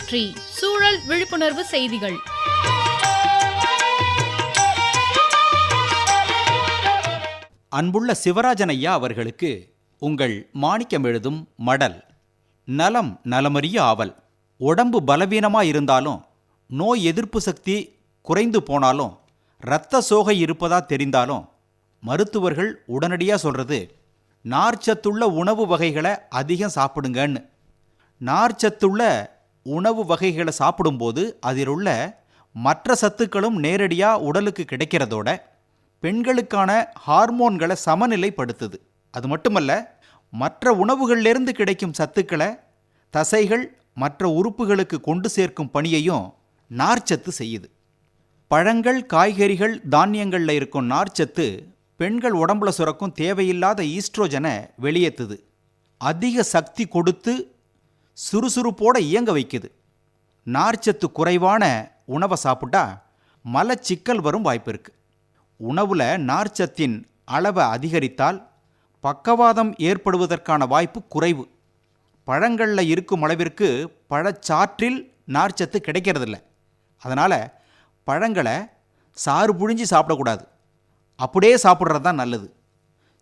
சுற்றி சூழல் விழிப்புணர்வு செய்திகள். அன்புள்ள சிவராஜன் ஐயா அவர்களுக்கு உங்கள் மாணிக்கம் எழுதும் மடல். நலம் நலமறிய ஆவல். உடம்பு பலவீனமாக இருந்தாலும் நோய் எதிர்ப்பு சக்தி குறைந்து போனாலும் இரத்த சோகை இருப்பதா தெரிந்தாலும் மருத்துவர்கள் உடனடியாக சொல்கிறது நார்ச்சத்துள்ள உணவு வகைகளை அதிகம் சாப்பிடுங்கன்னு. நார்ச்சத்துள்ள உணவு வகைகளை சாப்பிடும்போது அதில் உள்ள மற்ற சத்துக்களும் நேரடியாக உடலுக்கு கிடைக்கிறதோட பெண்களுக்கான ஹார்மோன்களை சமநிலைப்படுத்துது. அது மட்டுமல்ல மற்ற உணவுகளிலிருந்து கிடைக்கும் சத்துக்களை தசைகள் மற்ற உறுப்புகளுக்கு கொண்டு சேர்க்கும் பணியையும் நார்ச்சத்து செய்யுது. பழங்கள் காய்கறிகள் தானியங்களில் இருக்கும் நார்ச்சத்து பெண்கள் உடம்புல சுரக்கும் தேவையில்லாத ஈஸ்ட்ரோஜனை வெளியேற்றுது அதிக சக்தி கொடுத்து சுறுசுறுப்போட இயங்க வைக்குது. நார்ச்சத்து குறைவான உணவை சாப்பிட்டா மலச்சிக்கல் வரும் வாய்ப்பு இருக்கு. உணவுல நார்ச்சத்தின் அளவை அதிகரித்தால் பக்கவாதம் ஏற்படுவதற்கான வாய்ப்பு குறைவு. பழங்களில் இருக்கும் அளவிற்கு பழச்சாற்றில் நார்ச்சத்து கிடைக்கிறதில்ல. அதனால் பழங்களை சாறு புழிஞ்சு சாப்பிடக்கூடாது. அப்படியே சாப்பிட்றது தான் நல்லது.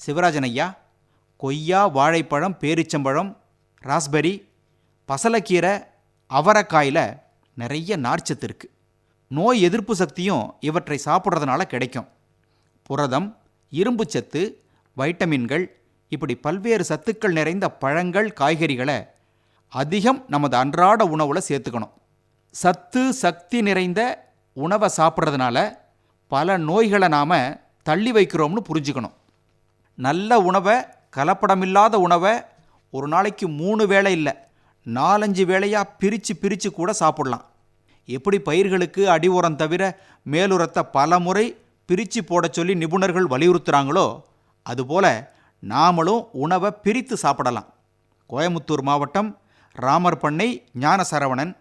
சிவராஜன் ஐயா கொய்யா வாழைப்பழம் பேரிச்சம்பழம் ராஸ்பெரி பசலைக்கீரை அவரைக்காயில் நிறைய நார்ச்சத்து இருக்குது நோய் எதிர்ப்பு சக்தியும் இவற்றை சாப்பிட்றதுனால கிடைக்கும். புரதம் இரும்புச்சத்து வைட்டமின்கள் இப்படி பல்வேறு சத்துக்கள் நிறைந்த பழங்கள் காய்கறிகளை அதிகம் நமது அன்றாட உணவில் சேர்த்துக்கணும். சத்து சக்தி நிறைந்த உணவை சாப்பிட்றதுனால பல நோய்களை நாம் தள்ளி வைக்கிறோம்னு புரிஞ்சுக்கணும். நல்ல உணவை கலப்படமில்லாத உணவை ஒரு நாளைக்கு மூணு வேளை இல்லை நாலஞ்சு வேளையாக பிரித்து பிரித்து கூட சாப்பிடலாம். எப்படி பயிர்களுக்கு அடி உரம் தவிர மேலுரத்தை பல முறை பிரித்து போட சொல்லி நிபுணர்கள் வலியுறுத்துகிறாங்களோ அதுபோல் நாமளும் உணவை பிரித்து சாப்பிடலாம். கோயமுத்தூர் மாவட்டம் ராமர் பண்ணை ஞானசரவணன்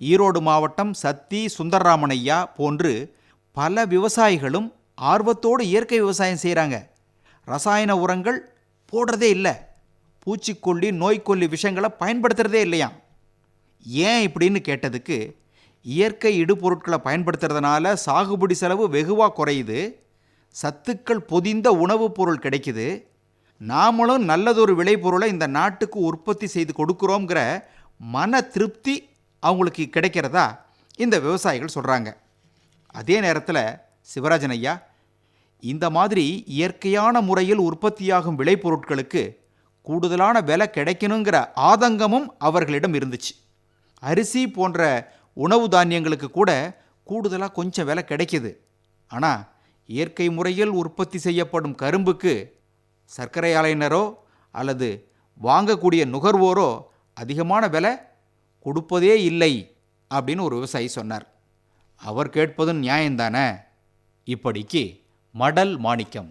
ஈரோடு மாவட்டம் சத்தி சுந்தரராமனையா போன்று பல விவசாயிகளும் ஆர்வத்தோடு இயற்கை விவசாயம் செய்கிறாங்க ரசாயன உரங்கள் போடுறதே இல்லை. பூச்சிக்கொல்லி நோய்க்கொல்லி விஷயங்களை பயன்படுத்துகிறதே இல்லையா? ஏன் இப்படின்னு கேட்டதுக்கு இயற்கை இடுபொருட்களை பயன்படுத்துறதுனால சாகுபடி செலவு வெகுவாக குறையுது சத்துக்கள் பொதிந்த உணவுப் பொருள் கிடைக்குது நாமளும் நல்லதொரு விளைபொருளை இந்த நாட்டுக்கு உற்பத்தி செய்து கொடுக்குறோங்கிற மன திருப்தி அவங்களுக்கு கிடைக்கிறதா? இந்த விவசாயிகள் சொல்கிறாங்க அதே நேரத்தில் சிவராஜன் ஐயா இந்த மாதிரி இயற்கையான முறையில் உற்பத்தியாகும் விளைபொருட்களுக்கு கூடுதலான விலை கிடைக்கணுங்கிற ஆதங்கமும் அவர்களிடம் இருந்துச்சு. அரிசி போன்ற உணவு தானியங்களுக்கு கூட கூடுதலாக கொஞ்சம் விலை கிடைக்கிது. ஆனால் இயற்கை முறையில் உற்பத்தி செய்யப்படும் கரும்புக்கு சர்க்கரை ஆலையினரோ அல்லது வாங்கக்கூடிய நுகர்வோரோ அதிகமான விலை கொடுப்பதே இல்லை அப்படின்னு ஒரு விவசாயி சொன்னார். அவர் கேட்பதும் நியாயம்தானே? இப்படிக்கு மடல் மாணிக்கம்.